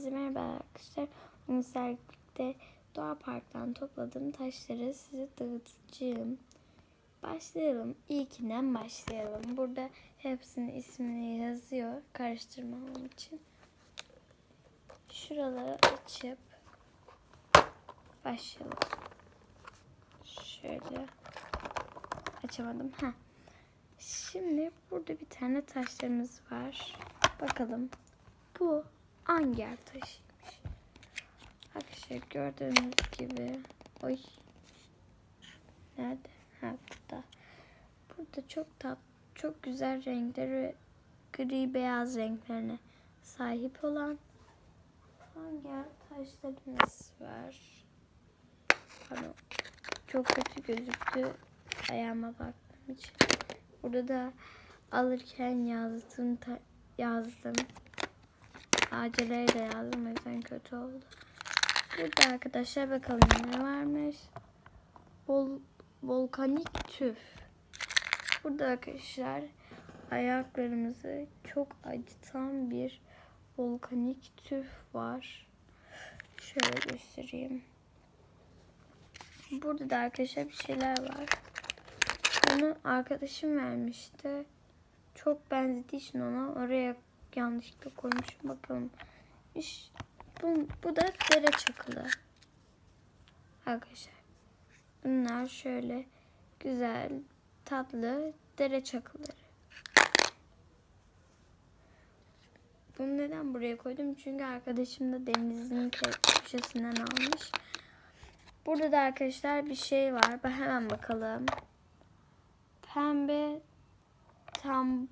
Hepinize merhaba arkadaşlar. Birlikte Doğa Park'tan topladığım taşları size dağıtacağım. Başlayalım. İlkinden başlayalım. Burada hepsinin ismini yazıyor karıştırmam için. Şuraları açıp başlayalım. Şöyle açamadım. Ha. Şimdi burada bir tane taşlarımız var. Bakalım bu anger taşıymış. Arkadaşlar gördüğünüz gibi oy nerede? Ha burada. Burada çok tat çok güzel renkleri gri beyaz renklerine sahip olan anger taşlarımız var. Pardon. Çok kötü gözüktü ayağıma baktığım için. Burada da alırken yazdım yazdım. Aceleyle yazdım o yüzden kötü oldu. Burada arkadaşlar bakalım ne varmış. Vol volkanik tüf. Burada arkadaşlar ayaklarımızı çok acıtan bir volkanik tüf var. Şöyle göstereyim. Burada da arkadaşlar bir şeyler var. Bunu arkadaşım vermişti. Çok benzediği için ona oraya yanlışlıkla koymuşum. Bakalım. İş, bu, bu da dere çakılı. Arkadaşlar. Bunlar şöyle güzel, tatlı dere çakılları. Bunu neden buraya koydum? Çünkü arkadaşım da denizin köşesinden almış. Burada da arkadaşlar bir şey var. Ben hemen bakalım. Pembe tam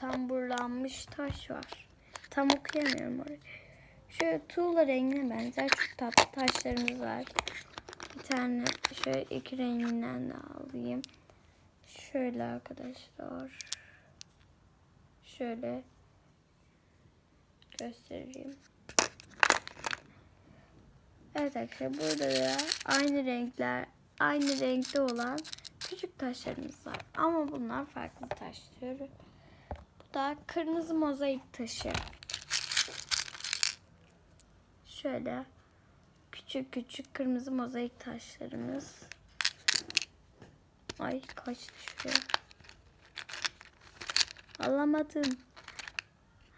tamburlanmış taş var. Tam okuyamıyorum orayı. Şöyle tuğla rengine benzer çok tatlı taşlarımız var. Bir tane şöyle iki renginden de alayım. Şöyle arkadaşlar. Şöyle göstereyim. Evet arkadaşlar burada da aynı renkler aynı renkte olan küçük taşlarımız var. Ama bunlar farklı taş. Da kırmızı mozaik taşı. Şöyle küçük küçük kırmızı mozaik taşlarımız. Ay kaçtı şuraya. Alamadım.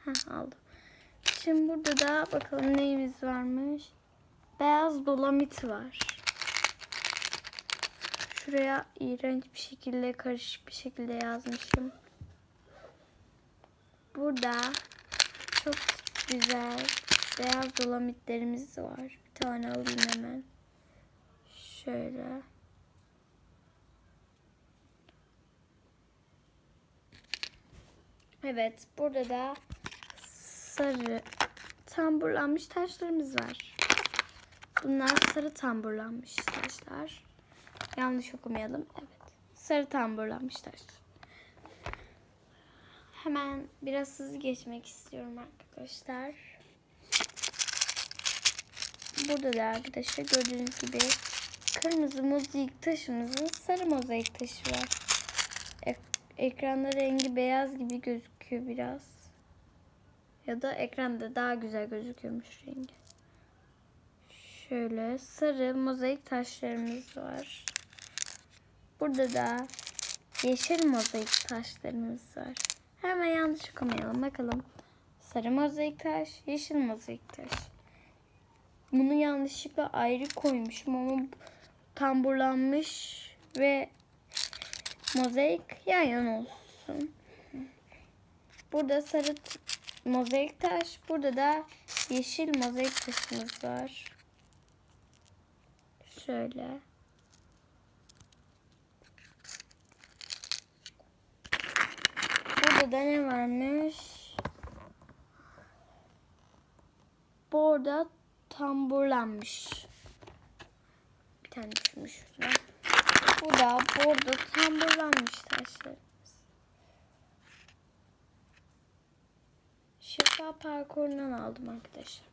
Heh, aldım. Şimdi burada da bakalım neyimiz varmış. Beyaz dolamit var. Şuraya iğrenç bir şekilde karışık bir şekilde yazmışım. Burada çok güzel beyaz dolamitlerimiz var. Bir tane alayım hemen. Şöyle. Evet, burada da sarı tamburlanmış taşlarımız var. Bunlar sarı tamburlanmış taşlar. Yanlış okumayalım. Evet. Sarı tamburlanmış taşlar. Hemen biraz hızlı geçmek istiyorum arkadaşlar. Burada da arkadaşlar gördüğünüz gibi kırmızı mozaik taşımızın sarı mozaik taşı var. Ek ekranda rengi beyaz gibi gözüküyor biraz. Ya da ekranda daha güzel gözüküyormuş rengi. Şöyle sarı mozaik taşlarımız var. Burada da yeşil mozaik taşlarımız var. Hemen yanlış okumayalım. Bakalım. Sarı mozaik taş, yeşil mozaik taş. Bunu yanlışlıkla ayrı koymuşum ama tamburlanmış ve mozaik yan yana olsun. Burada sarı mozaik taş, burada da yeşil mozaik taşımız var. Şöyle. Burada da ne varmış? Burada tamburlanmış. Bir tane düşmüş. Bu da burada tamburlanmış taşlarımız. Şifa parkurundan aldım arkadaşlar.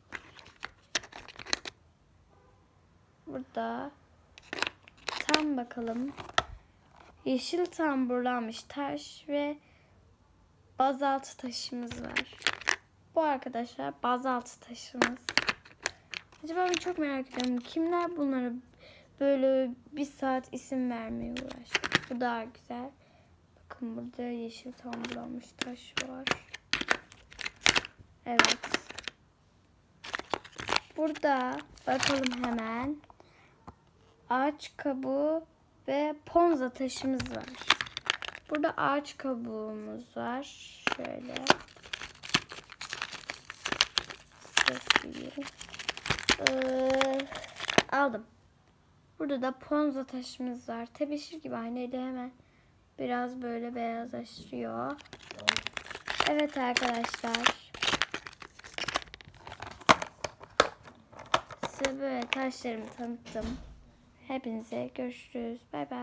Burada tam bakalım. Yeşil tamburlanmış taş ve bazaltı taşımız var. bu arkadaşlar bazaltı taşımız. Acaba ben çok merak ediyorum. Kimler bunları böyle bir saat isim vermeye uğraştı. Bu daha güzel. Bakın burada yeşil tamburlanmış taş var. Evet. Burada bakalım hemen. Ağaç kabuğu ve ponza taşımız var. Burada ağaç kabuğumuz var. Şöyle. Ee, aldım. Burada da ponza taşımız var. Tebeşir gibi aynı eli hemen biraz böyle beyazlaşıyor. Evet arkadaşlar. Size böyle taşlarımı tanıttım. Hepinize görüşürüz. Bay bay.